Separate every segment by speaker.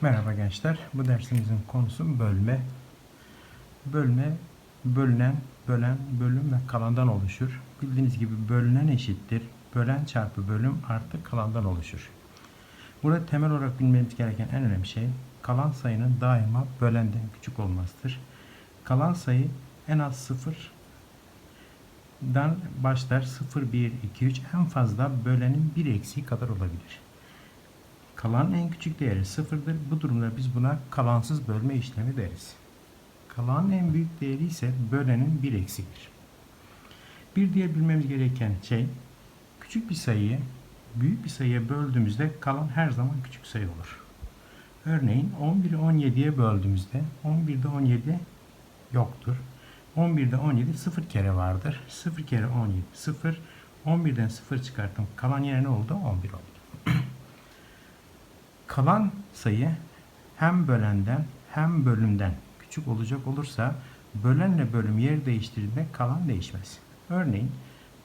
Speaker 1: Merhaba gençler. Bu dersimizin konusu bölme. Bölme, bölünen, bölen, bölüm ve kalandan oluşur. Bildiğiniz gibi bölünen eşittir. Bölen çarpı bölüm artı kalandan oluşur. Burada temel olarak bilmeniz gereken en önemli şey kalan sayının daima bölenden küçük olmasıdır. Kalan sayı en az 0 dan başlar 0, 1, 2, 3 en fazla bölenin bir eksiği kadar olabilir. Kalan en küçük değeri sıfırdır. Bu durumda biz buna kalansız bölme işlemi deriz. Kalan en büyük değeri ise bölenin bir eksiğidir. Bir diğer bilmemiz gereken şey küçük bir sayıyı büyük bir sayıya böldüğümüzde kalan her zaman küçük sayı olur. Örneğin 11'i 17'ye böldüğümüzde 11'de 17 yoktur. 11'de 17 0 kere vardır. 0 kere 17 0. 11'den 0 çıkarttım. Kalan yine ne oldu? 11 oldu. Kalan sayı hem bölenden hem bölümden küçük olacak olursa bölenle bölüm yer değiştirdiğinde kalan değişmez. Örneğin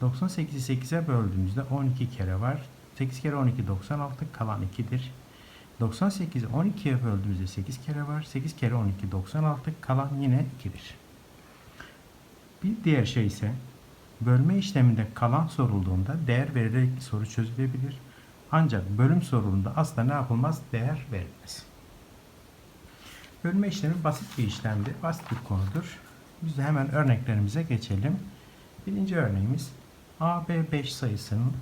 Speaker 1: 98'i 8'e böldüğümüzde 12 kere var. 8 kere 12 96 kalan 2'dir. 98'i 12'ye böldüğümüzde 8 kere var. 8 kere 12 96 kalan yine 2'dir. Bir diğer şey ise bölme işleminde kalan sorulduğunda değer verilerek soru çözülebilir. Ancak bölüm sorulunda asla ne yapılmaz? Değer verilmez. Bölme işlemi basit bir işlemdir. Basit bir konudur. Biz de hemen örneklerimize geçelim. Birinci örneğimiz AB 5 sayısının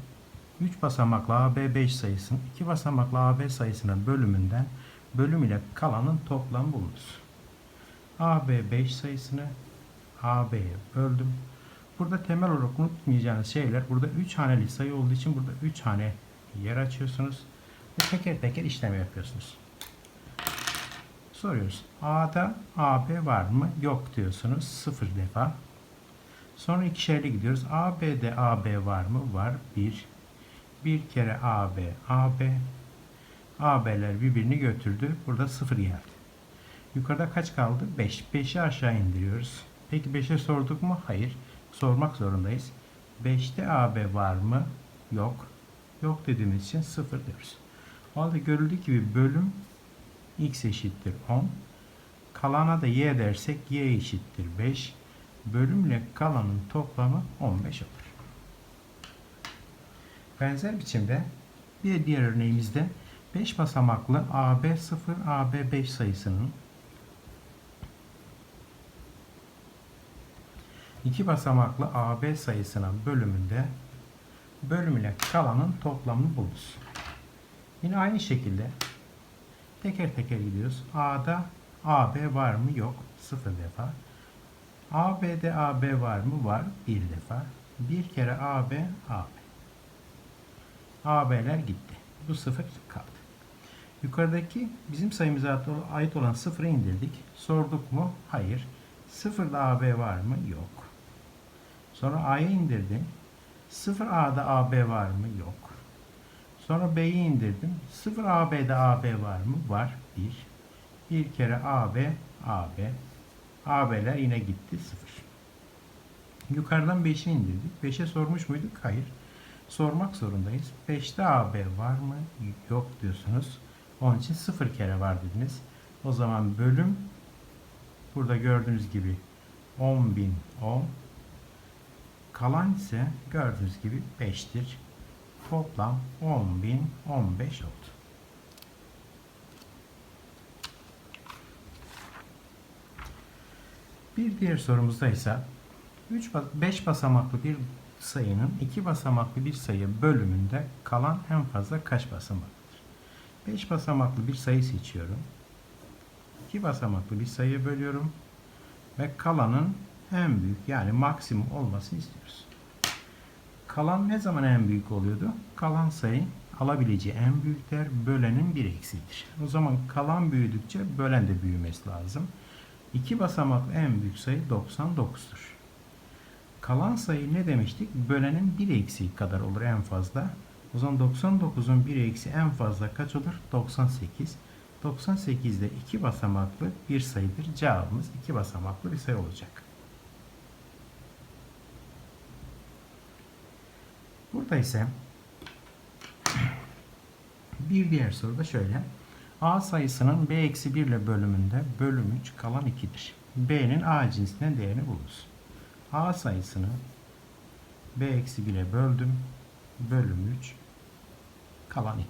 Speaker 1: 3 basamaklı AB 5 sayısının 2 basamaklı AB sayısının bölümünden bölüm ile kalanın toplamı bulunuz. AB 5 sayısını AB'ye böldüm. Burada temel olarak unutmayacağınız şeyler burada 3 haneli sayı olduğu için burada 3 hane yer açıyorsunuz ve teker teker işlem yapıyorsunuz. Soruyoruz. A'da AB var mı? Yok diyorsunuz. 0 defa. Sonra ikişerli gidiyoruz. AB'de AB var mı? Var. 1. Bir kere AB, AB. AB'ler birbirini götürdü. Burada 0 geldi. Yukarıda kaç kaldı? 5. 5'i aşağı indiriyoruz. Peki 5'e sorduk mu? Hayır. Sormak zorundayız. 5'te AB var mı? Yok. Yok dediğimiz için 0 diyoruz. O halde görüldüğü gibi bölüm x eşittir 10. Kalana da y dersek y eşittir 5. Bölümle kalanın toplamı 15 olur. Benzer biçimde bir diğer örneğimizde 5 basamaklı AB0, AB5 sayısının 2 basamaklı AB sayısının bölümünde bölüm ile kalanın toplamını buluruz. Yine aynı şekilde teker teker gidiyoruz. A'da AB var mı? Yok. 0 defa. AB'de AB var mı? Var. 1 defa. Bir kere AB, AB. AB'ler gitti. Bu 0 kaldı. Yukarıdaki bizim sayımıza ait olan 0'ı indirdik. Sorduk mu? Hayır. 0'da AB var mı? Yok. Sonra A'ya indirdim. 0A'da AB var mı? Yok. Sonra B'yi indirdim. 0AB'de AB var mı? Var. 1. Bir kere AB, AB. AB'ler yine gitti. 0. Yukarıdan 5'i indirdik. 5'e sormuş muyduk? Hayır. Sormak zorundayız. 5'te AB var mı? Yok diyorsunuz. Onun için 0 kere var dediniz. O zaman bölüm burada gördüğünüz gibi 10.010 Kalan ise gördüğünüz gibi 5'tir. Toplam 10.015 oldu. Bir diğer sorumuzda ise 3 5 basamaklı bir sayının 2 basamaklı bir sayı bölümünde kalan en fazla kaç basamaklıdır? 5 basamaklı bir sayı seçiyorum. 2 basamaklı bir sayı bölüyorum ve kalanın en büyük yani maksimum olmasını istiyoruz. Kalan ne zaman en büyük oluyordu? Kalan sayı alabileceği en büyük değer bölenin bir eksiğidir. O zaman kalan büyüdükçe bölen de büyümesi lazım. İki basamaklı en büyük sayı 99'dur. Kalan sayı ne demiştik? Bölenin bir eksiği kadar olur en fazla. O zaman 99'un bir eksiği en fazla kaç olur? 98. 98'de iki basamaklı bir sayıdır. Cevabımız iki basamaklı bir sayı olacak. Burada ise bir diğer soru da şöyle. A sayısının B eksi 1 ile bölümünde bölüm 3 kalan 2'dir. B'nin A cinsinden değerini bulunuz. A sayısını B eksi 1'e böldüm. Bölüm 3 kalan 2.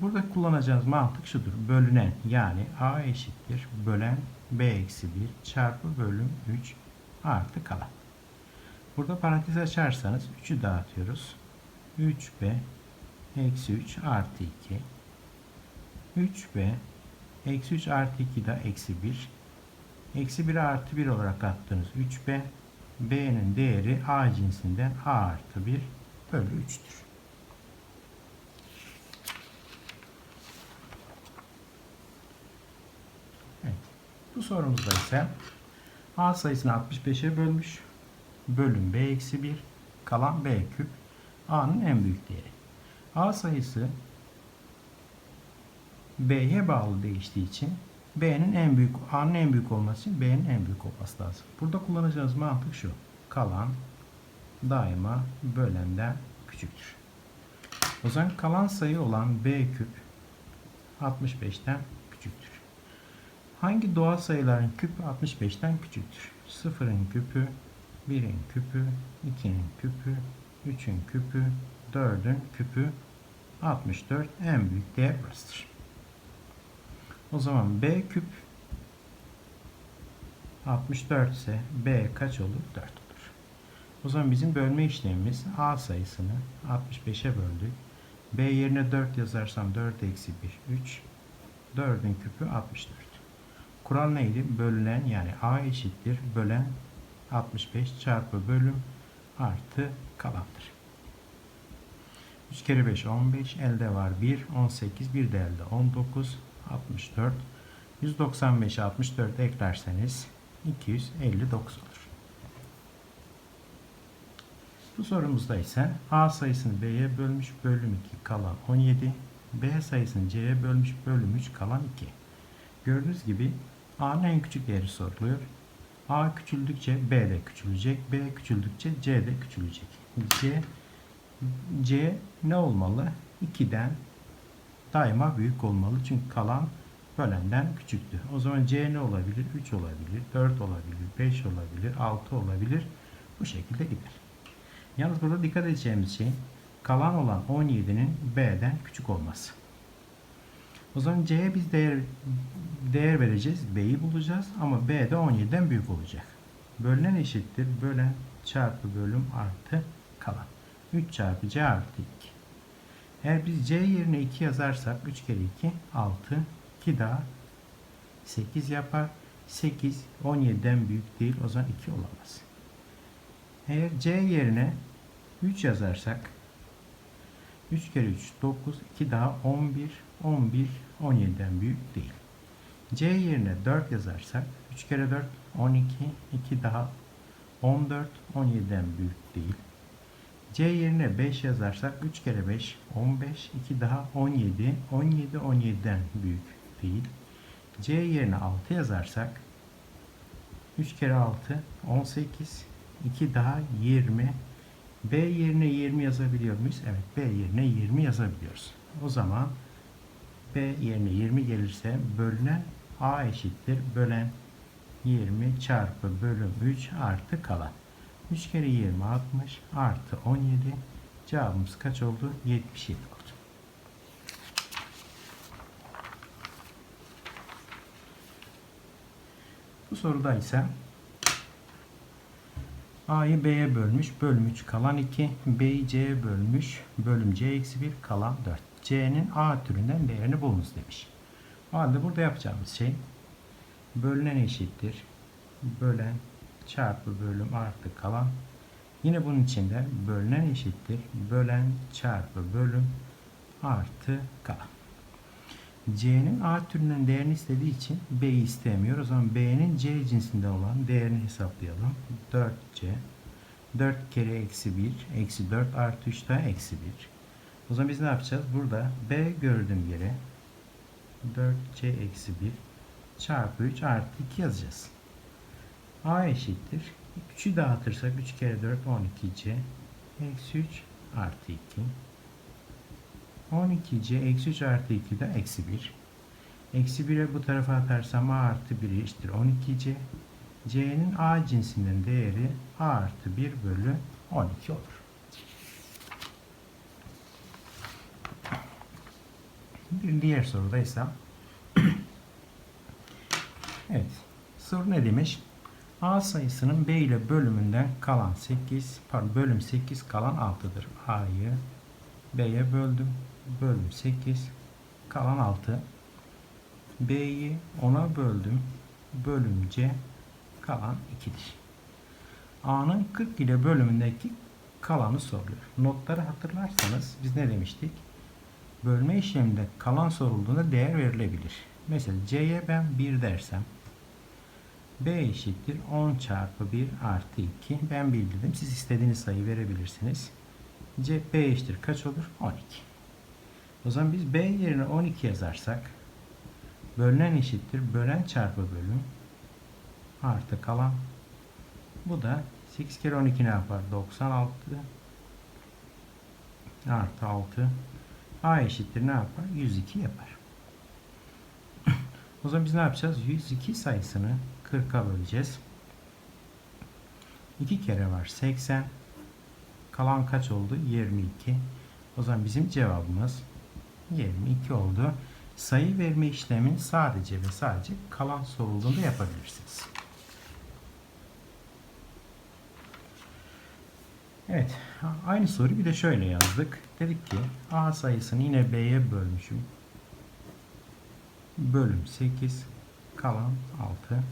Speaker 1: Burada kullanacağımız mantık şudur. Bölünen yani A eşittir. Bölen B eksi 1 çarpı bölüm 3 artı kalan. Burada parantez açarsanız 3'ü dağıtıyoruz. 3B eksi 3 artı 2 3b eksi 3 artı 2 de eksi 1 eksi 1'e artı 1 olarak attığınız 3b b'nin değeri a cinsinden a artı 1 bölü 3'tür. Evet. Bu sorumuzda ise a sayısını 65'e bölmüş. Bölüm b eksi 1 kalan b küp a'nın en büyük değeri. a sayısı B'ye bağlı değiştiği için B'nin en büyük, A'nın en büyük olması için B'nin en büyük olması lazım. Burada kullanacağımız mantık şu. Kalan daima bölenden küçüktür. O zaman kalan sayı olan B küp 65'ten küçüktür. Hangi doğal sayıların küpü 65'ten küçüktür? 0'ın küpü, 1'in küpü, 2'nin küpü, 3'ün küpü, 4'ün küpü 64 en büyük değer burasıdır. O zaman B küp 64 ise B kaç olur? 4 olur. O zaman bizim bölme işlemimiz A sayısını 65'e böldük. B yerine 4 yazarsam 4 eksi 1 3. 4'ün küpü 64. Kural neydi? Bölünen yani A eşittir. Bölen 65 çarpı bölüm artı kalandır. 3 kere 5 15. Elde var 1. 18. Bir de elde 19. 64. 195'e 64 eklerseniz 259 olur. Bu sorumuzda ise A sayısını B'ye bölmüş bölüm 2 kalan 17. B sayısını C'ye bölmüş bölüm 3 kalan 2. Gördüğünüz gibi A'nın en küçük değeri soruluyor. A küçüldükçe B de küçülecek. B küçüldükçe C de küçülecek. C, C ne olmalı? 2'den daima büyük olmalı. Çünkü kalan bölenden küçüktü. O zaman C ne olabilir? 3 olabilir, 4 olabilir, 5 olabilir, 6 olabilir. Bu şekilde gider. Yalnız burada dikkat edeceğimiz şey kalan olan 17'nin B'den küçük olması. O zaman C'ye biz değer, değer vereceğiz. B'yi bulacağız ama B de 17'den büyük olacak. Bölünen eşittir. Bölen çarpı bölüm artı kalan. 3 çarpı C artı 2. Eğer biz C yerine 2 yazarsak 3 kere 2 6 2 daha 8 yapar. 8 17'den büyük değil o zaman 2 olamaz. Eğer C yerine 3 yazarsak 3 kere 3 9 2 daha 11 11 17'den büyük değil. C yerine 4 yazarsak 3 kere 4 12 2 daha 14 17'den büyük değil. C yerine 5 yazarsak 3 kere 5 15 2 daha 17 17 17'den büyük değil. C yerine 6 yazarsak 3 kere 6 18 2 daha 20 B yerine 20 yazabiliyor muyuz? Evet B yerine 20 yazabiliyoruz. O zaman B yerine 20 gelirse bölünen A eşittir. Bölen 20 çarpı bölüm 3 artı kalan. 3 kere 20 60 artı 17 cevabımız kaç oldu? 77 oldu. Bu soruda ise A'yı B'ye bölmüş. Bölüm 3 kalan 2. B'yi C'ye bölmüş. Bölüm C eksi 1 kalan 4. C'nin A türünden değerini bulunuz demiş. O halde burada yapacağımız şey bölünen eşittir. Bölen çarpı bölüm artı kalan. Yine bunun içinde bölünen eşittir. Bölen çarpı bölüm artı kalan. C'nin A türünden değerini istediği için B'yi istemiyor. O zaman B'nin C cinsinden olan değerini hesaplayalım. 4C 4 kere eksi 1 eksi 4 artı 3 daha eksi 1. O zaman biz ne yapacağız? Burada B gördüğüm yere 4C eksi 1 çarpı 3 artı 2 yazacağız. A eşittir. 3'ü dağıtırsak 3 kere 4 12C eksi 3 artı 2 12C eksi 3 artı 2 de eksi 1. Eksi 1'e bu tarafa atarsam a artı 1 eşittir 12c. c'nin a cinsinden değeri a artı 1 bölü 12 olur. Diğer soruda ise evet soru ne demiş? A sayısının B ile bölümünden kalan 8 pardon bölüm 8 kalan 6'dır. A'yı B'ye böldüm. Bölüm 8 kalan 6. B'yi 10'a böldüm. Bölüm C kalan 2'dir. A'nın 40 ile bölümündeki kalanı soruluyor. Notları hatırlarsanız biz ne demiştik? Bölme işleminde kalan sorulduğunda değer verilebilir. Mesela C'ye ben 1 dersem B eşittir 10 çarpı 1 artı 2. Ben bildirdim. Siz istediğiniz sayı verebilirsiniz. C, B eşittir kaç olur? 12. O zaman biz B yerine 12 yazarsak bölünen eşittir bölen çarpı bölüm artı kalan bu da 8 kere 12 ne yapar? 96 artı 6 A eşittir ne yapar? 102 yapar. O zaman biz ne yapacağız? 102 sayısını 40'a böleceğiz. 2 kere var 80. Kalan kaç oldu? 22. O zaman bizim cevabımız 22 oldu. Sayı verme işlemini sadece ve sadece kalan sorulduğunda yapabilirsiniz. Evet. Aynı soruyu bir de şöyle yazdık. Dedik ki A sayısını yine B'ye bölmüşüm. Bölüm 8 kalan 6.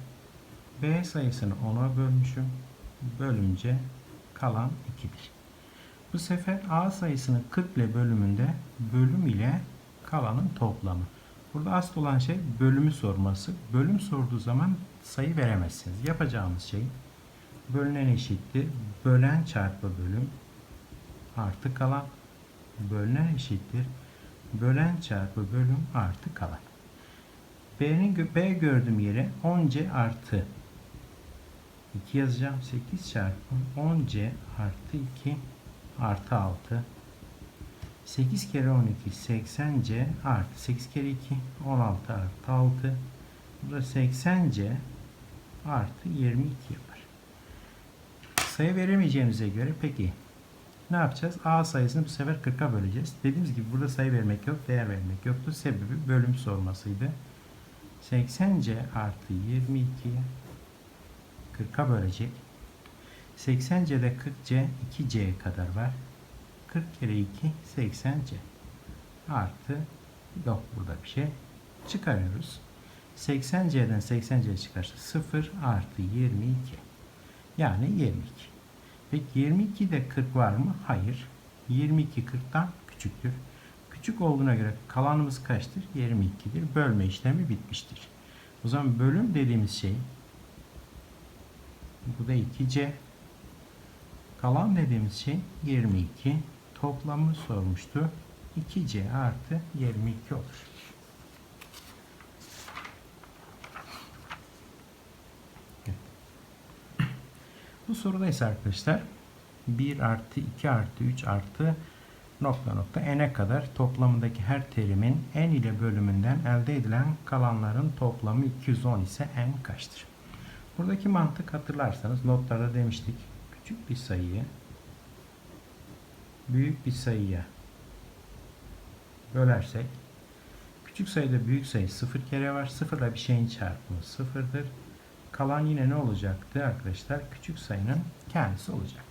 Speaker 1: B sayısını 10'a bölmüşüm. Bölümce kalan 2'dir. Bu sefer A sayısını 40 ile bölümünde bölüm ile kalanın toplamı. Burada asıl olan şey bölümü sorması. Bölüm sorduğu zaman sayı veremezsiniz. Yapacağımız şey bölünen eşittir. Bölen çarpı bölüm artı kalan. Bölünen eşittir. Bölen çarpı bölüm artı kalan. B'nin B gördüğüm yere 10C artı 2 yazacağım. 8 çarpı 10C artı 2 artı 6. 8 kere 12 80C artı 8 kere 2 16 artı 6. Bu da 80C artı 22 yapar. Sayı veremeyeceğimize göre peki ne yapacağız? A sayısını bu sefer 40'a böleceğiz. Dediğimiz gibi burada sayı vermek yok, değer vermek yoktu. Sebebi bölüm sormasıydı. 80C artı 22'ye 40'a bölecek. 80C'de 40C 2C'ye kadar var. 40 kere 2 80C artı yok burada bir şey. Çıkarıyoruz. 80C'den 80C çıkarsa 0 artı 22. Yani 22. Peki 22'de 40 var mı? Hayır. 22 40'tan küçüktür. Küçük olduğuna göre kalanımız kaçtır? 22'dir. Bölme işlemi bitmiştir. O zaman bölüm dediğimiz şey bu da 2C. Kalan dediğimiz şey 22. Toplamı sormuştu. 2C artı 22 olur. Bu soruda ise arkadaşlar 1 artı 2 artı 3 artı nokta nokta n'e kadar toplamındaki her terimin n ile bölümünden elde edilen kalanların toplamı 210 ise n kaçtır? Buradaki mantık hatırlarsanız notlarda demiştik. Küçük bir sayıyı büyük bir sayıya bölersek küçük sayıda büyük sayı sıfır kere var. Sıfırla bir şeyin çarpımı sıfırdır. Kalan yine ne olacaktı arkadaşlar? Küçük sayının kendisi olacaktı.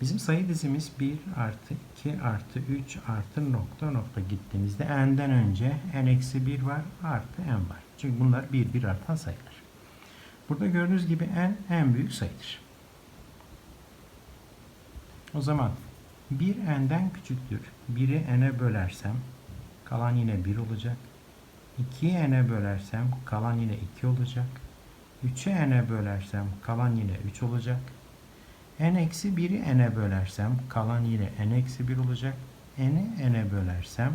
Speaker 1: Bizim sayı dizimiz 1 artı 2 artı 3 artı nokta nokta gittiğimizde n'den önce n eksi 1 var artı n var. Çünkü bunlar bir bir artan sayılar. Burada gördüğünüz gibi n en büyük sayıdır. O zaman 1 n'den küçüktür. 1'i n'e bölersem kalan yine 1 olacak. 2'yi n'e bölersem kalan yine 2 olacak. 3'e n'e bölersem kalan yine 3 olacak. n eksi 1'i n'e bölersem kalan yine n eksi 1 olacak. n'i n'e bölersem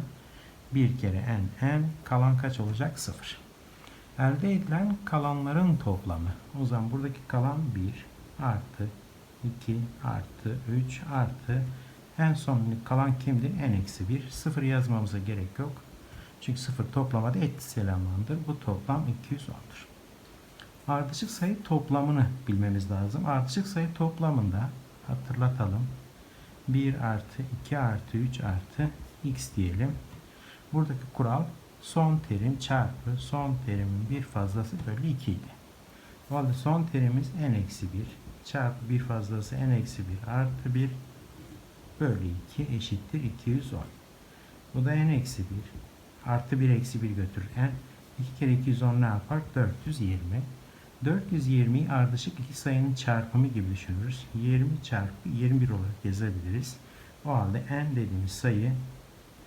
Speaker 1: 1 kere n n kalan kaç olacak? 0. Elde edilen kalanların toplamı. O zaman buradaki kalan 1 artı 2 artı 3 artı en son kalan kimdir? n eksi 1. 0 yazmamıza gerek yok. Çünkü sıfır toplamada etkisiz elemandır. Bu toplam 210'dur. Ardışık sayı toplamını bilmemiz lazım. Ardışık sayı toplamında hatırlatalım. 1 artı 2 artı 3 artı x diyelim. Buradaki kural son terim çarpı son terimin bir fazlası bölü 2 idi. O halde son terimiz n eksi 1 çarpı bir fazlası n eksi 1 artı 1 bölü 2 eşittir 210. Bu da n eksi 1 artı 1 eksi 1 götürür. n 2 kere 210 ne yapar? 420. 420'yi ardışık iki sayının çarpımı gibi düşünürüz. 20 çarpı 21 olarak yazabiliriz. O halde n dediğimiz sayı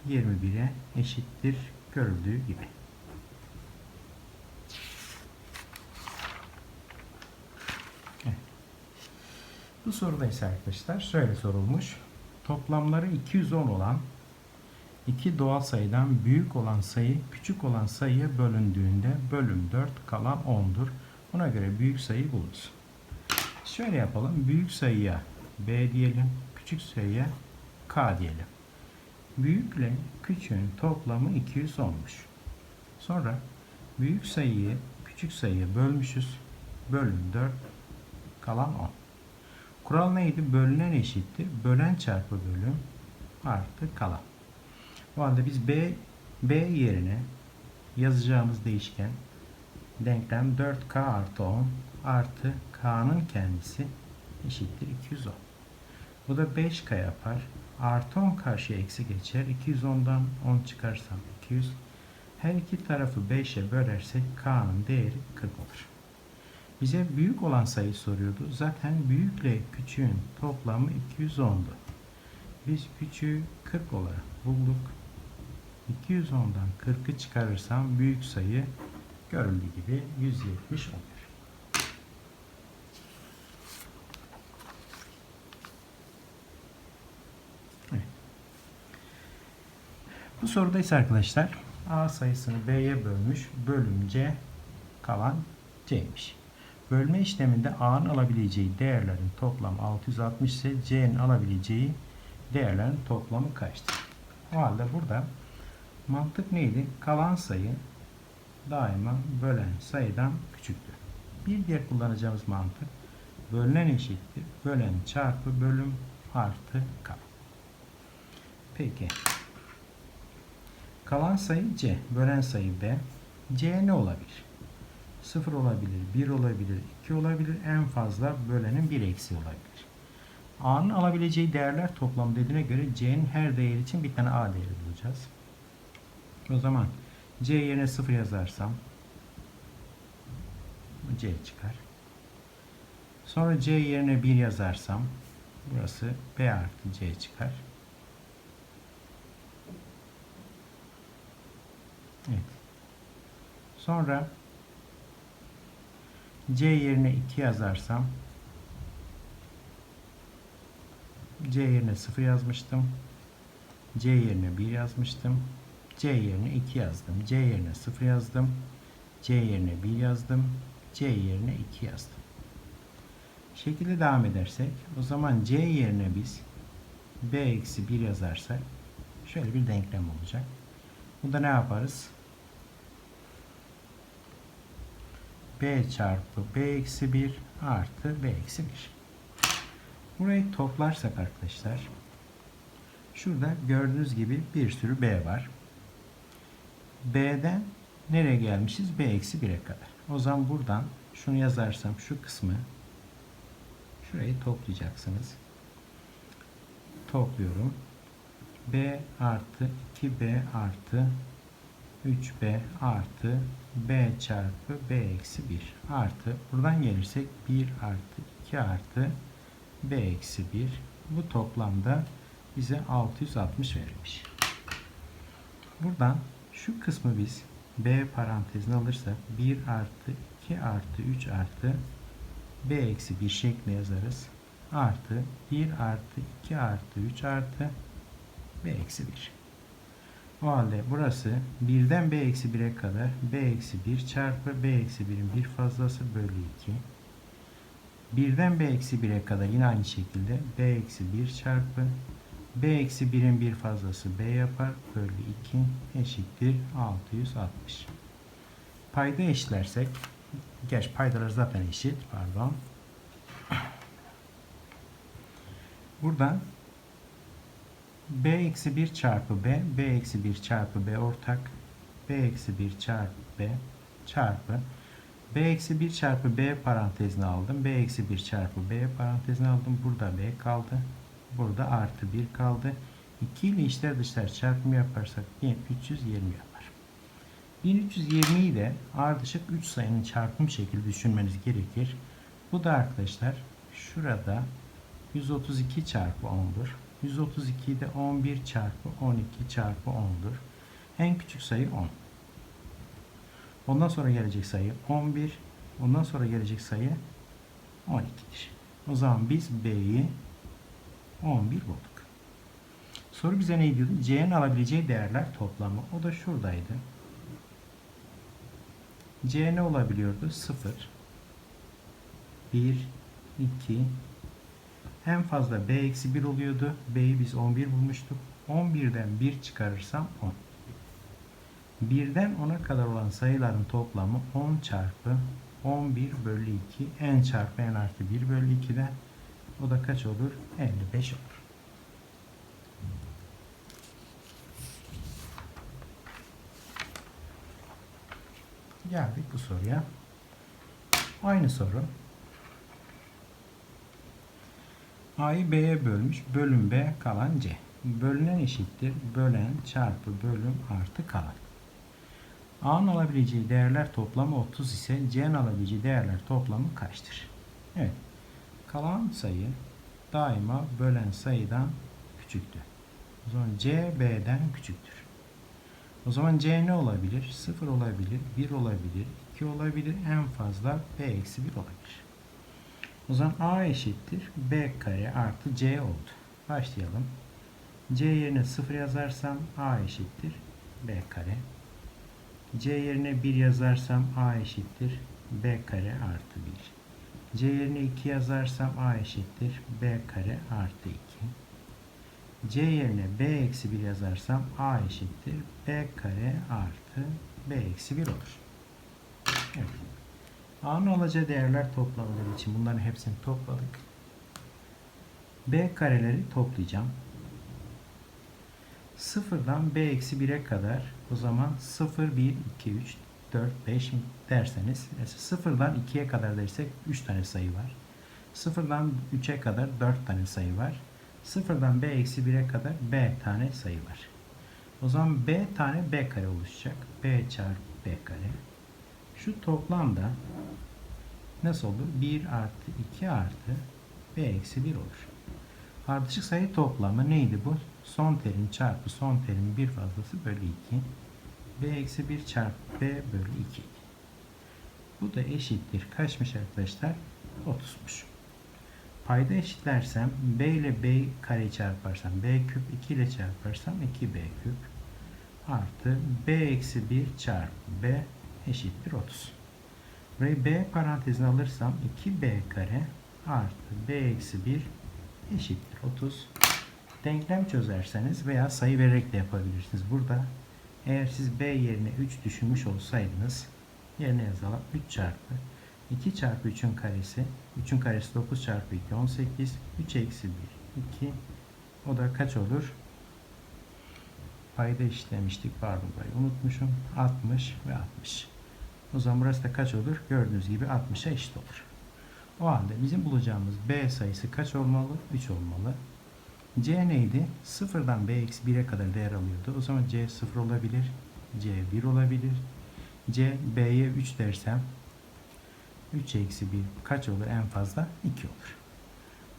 Speaker 1: 21'e eşittir görüldüğü gibi. Bu soruda ise arkadaşlar şöyle sorulmuş. Toplamları 210 olan iki doğal sayıdan büyük olan sayı küçük olan sayıya bölündüğünde bölüm 4 kalan 10'dur. Buna göre büyük sayı buluruz. Şöyle yapalım. Büyük sayıya B diyelim. Küçük sayıya K diyelim. Büyükle küçüğün toplamı 210'muş. Sonra büyük sayıyı küçük sayıya bölmüşüz. Bölüm 4 kalan 10. Kural neydi? Bölünen eşittir. Bölen çarpı bölüm artı kalan. O halde biz B, B yerine yazacağımız değişken denklem 4K artı 10 artı K'nın kendisi eşittir 210. Bu da 5K yapar. Artı 10 karşıya eksi geçer. 210'dan 10 çıkarsam 200. Her iki tarafı 5'e bölersek K'nın değeri 40 olur. Bize büyük olan sayı soruyordu. Zaten büyükle küçüğün toplamı 210'du. Biz küçüğü 40 olarak bulduk. 210'dan 40'ı çıkarırsam büyük sayı görüldüğü gibi 170 olur. Evet. Bu soruda ise arkadaşlar A sayısını B'ye bölmüş. Bölüm C kalan C'ymiş. Bölme işleminde A'nın alabileceği değerlerin toplamı 660 ise C'nin alabileceği değerlerin toplamı kaçtır? O halde burada mantık neydi? Kalan sayı daima bölen sayıdan küçüktür. Bir diğer kullanacağımız mantık bölünen eşittir. Bölen çarpı bölüm artı kalan. Peki. Kalan sayı C, bölen sayı B. C ne olabilir? 0 olabilir, 1 olabilir, 2 olabilir, en fazla bölenin 1 eksi olabilir. A'nın alabileceği değerler toplam dediğine göre C'nin her değeri için bir tane A değeri bulacağız. O zaman C yerine 0 yazarsam C çıkar. Sonra C yerine 1 yazarsam burası B artı C çıkar. Evet. Sonra C yerine 2 yazarsam C yerine 0 yazmıştım. C yerine 1 yazmıştım. C yerine 2 yazdım. C yerine 0 yazdım. C yerine 1 yazdım. C yerine 2 yazdım. Şekilde devam edersek o zaman C yerine biz B eksi 1 yazarsak şöyle bir denklem olacak. Bunda ne yaparız? B çarpı B eksi 1 artı B eksi 1. Burayı toplarsak arkadaşlar şurada gördüğünüz gibi bir sürü B var. B'den nereye gelmişiz? B eksi 1'e kadar. O zaman buradan şunu yazarsam şu kısmı şurayı toplayacaksınız. Topluyorum. B artı 2B artı 3B artı B çarpı B eksi 1 artı buradan gelirsek 1 artı 2 artı B eksi 1 bu toplamda bize 660 verilmiş. Buradan şu kısmı biz B parantezine alırsak 1 artı 2 artı 3 artı B eksi 1 şeklinde yazarız. Artı 1 artı 2 artı 3 artı B eksi 1. O halde burası 1'den B eksi 1'e kadar B eksi 1 çarpı B eksi 1'in bir fazlası bölü 2. 1'den B eksi 1'e kadar yine aynı şekilde B eksi 1 çarpı B eksi 1'in bir fazlası B yapar. Bölü 2 eşittir 660. Payda eşitlersek Gerçi paydalar zaten eşit. Pardon. Buradan B eksi 1 çarpı B, B eksi 1 çarpı B ortak. B eksi 1 çarpı B çarpı B eksi 1 çarpı B parantezine aldım. B eksi 1 çarpı B parantezine aldım. Burada B kaldı. Burada artı 1 kaldı. 2 ile içler dışlar çarpımı yaparsak 1320 yapar. 1320'yi de ardışık 3 sayının çarpım şekli düşünmeniz gerekir. Bu da arkadaşlar şurada 132 çarpı 10'dur. 132 de 11 çarpı 12 çarpı 10'dur. En küçük sayı 10. Ondan sonra gelecek sayı 11. Ondan sonra gelecek sayı 12'dir. O zaman biz B'yi 11 bulduk. Soru bize ne diyordu? C'nin alabileceği değerler toplamı. O da şuradaydı. C ne olabiliyordu? 0, 1, 2, en fazla B eksi 1 oluyordu. B'yi biz 11 bulmuştuk. 11'den 1 çıkarırsam 10. 1'den 10'a kadar olan sayıların toplamı 10 çarpı 11 bölü 2 n çarpı n artı 1 bölü 2'den o da kaç olur? 55 olur. Geldik bu soruya. Aynı soru. A'yı B'ye bölmüş. Bölüm B kalan C. Bölünen eşittir. Bölen çarpı bölüm artı kalan. A'nın alabileceği değerler toplamı 30 ise C'nin alabileceği değerler toplamı kaçtır? Evet. Kalan sayı daima bölen sayıdan küçüktür. O zaman C B'den küçüktür. O zaman C ne olabilir? 0 olabilir, 1 olabilir, 2 olabilir, en fazla B eksi 1 olabilir. O zaman A eşittir B kare artı C oldu. Başlayalım. C yerine 0 yazarsam A eşittir B kare. C yerine 1 yazarsam A eşittir B kare artı 1. C yerine 2 yazarsam A eşittir B kare artı 2. C yerine B eksi 1 yazarsam A eşittir B kare artı B eksi 1 olur. Evet. A'nın alacağı değerler toplamları için bunların hepsini topladık. B kareleri toplayacağım. Sıfırdan B eksi 1'e kadar o zaman 0, 1, 2, 3, 4, 5 derseniz sıfırdan 2'ye kadar dersek 3 tane sayı var. Sıfırdan 3'e kadar 4 tane sayı var. Sıfırdan B eksi 1'e kadar B tane sayı var. O zaman B tane B kare oluşacak. B çarpı B kare. Şu toplamda nasıl olur? 1 artı 2 artı B eksi 1 olur. Ardışık sayı toplamı neydi bu? Son terim çarpı son terimin bir fazlası bölü 2. B eksi 1 çarpı B bölü 2. Bu da eşittir. Kaçmış arkadaşlar? 30'muş. Payda eşitlersem B ile B kare çarparsam B küp 2 ile çarparsam 2B küp artı B eksi 1 çarpı B eşittir 30. Burayı B parantezine alırsam 2B kare artı B eksi 1 eşittir 30. Denklem çözerseniz veya sayı vererek de yapabilirsiniz. Burada eğer siz B yerine 3 düşünmüş olsaydınız yerine yazalım 3 çarpı 2 çarpı 3'ün karesi 3'ün karesi 9 çarpı 2 18 3 eksi 1 2 o da kaç olur? Payda işlemiştik pardon burayı unutmuşum 60 ve 60 o zaman burası da kaç olur? Gördüğünüz gibi 60'a eşit olur. O halde bizim bulacağımız B sayısı kaç olmalı? 3 olmalı. C neydi? Sıfırdan B eksi 1'e kadar değer alıyordu. O zaman C 0 olabilir. C 1 olabilir. C B'ye 3 dersem 3 eksi 1 kaç olur? En fazla 2 olur.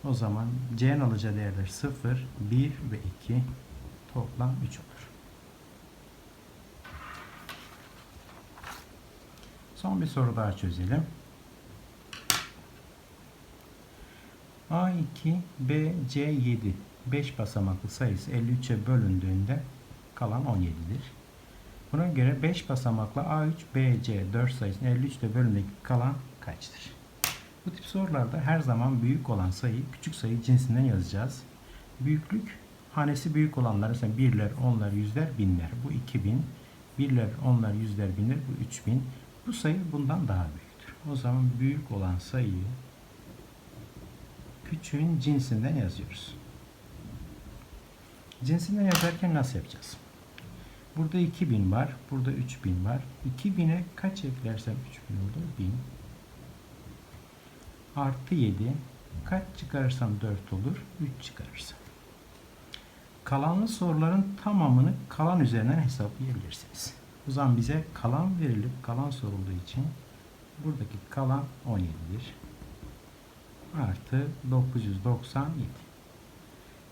Speaker 1: O zaman C'nin alacağı değerler 0, 1 ve 2 toplam 3 olur. Son bir soru daha çözelim. A2, B, C7 5 basamaklı sayısı 53'e bölündüğünde kalan 17'dir. Buna göre 5 basamaklı A3, B, C 4 sayısının 53'te bölümdeki kalan kaçtır? Bu tip sorularda her zaman büyük olan sayı küçük sayı cinsinden yazacağız. Büyüklük hanesi büyük olanlar mesela birler, onlar, yüzler, binler. Bu 2000. Birler, onlar, yüzler, binler. Bu 3000. Bu sayı bundan daha büyüktür. O zaman büyük olan sayıyı küçüğün cinsinden yazıyoruz. Cinsinden yazarken nasıl yapacağız? Burada 2000 var. Burada 3000 var. 2000'e kaç eklersem 3000 olur? 1000. Artı 7. Kaç çıkarırsam 4 olur? 3 çıkarırsam. Kalanlı soruların tamamını kalan üzerinden hesaplayabilirsiniz. O zaman bize kalan verilip kalan sorulduğu için buradaki kalan 17'dir. Artı 997.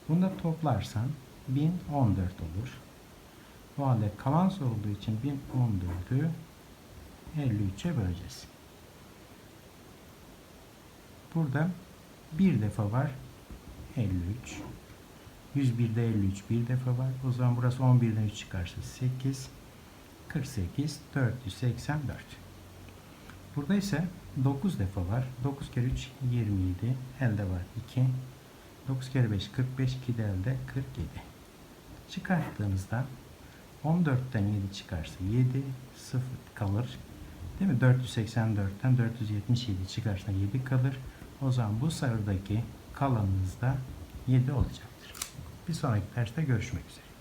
Speaker 1: Bunu da toplarsan 1014 olur. O halde kalan sorulduğu için 1014'ü 53'e böleceğiz. Burada bir defa var 53. 101'de 53 bir defa var. O zaman burası 11'den 3 çıkarsa 8. 48 484. Burada ise 9 defa var. 9 kere 3 27. Elde var 2. 9 kere 5 45. 2 de elde 47. Çıkarttığınızda 14'ten 7 çıkarsa 7 0 kalır. Değil mi? 484'ten 477 çıkarsa 7 kalır. O zaman bu sarıdaki kalanınız da 7 olacaktır. Bir sonraki derste görüşmek üzere.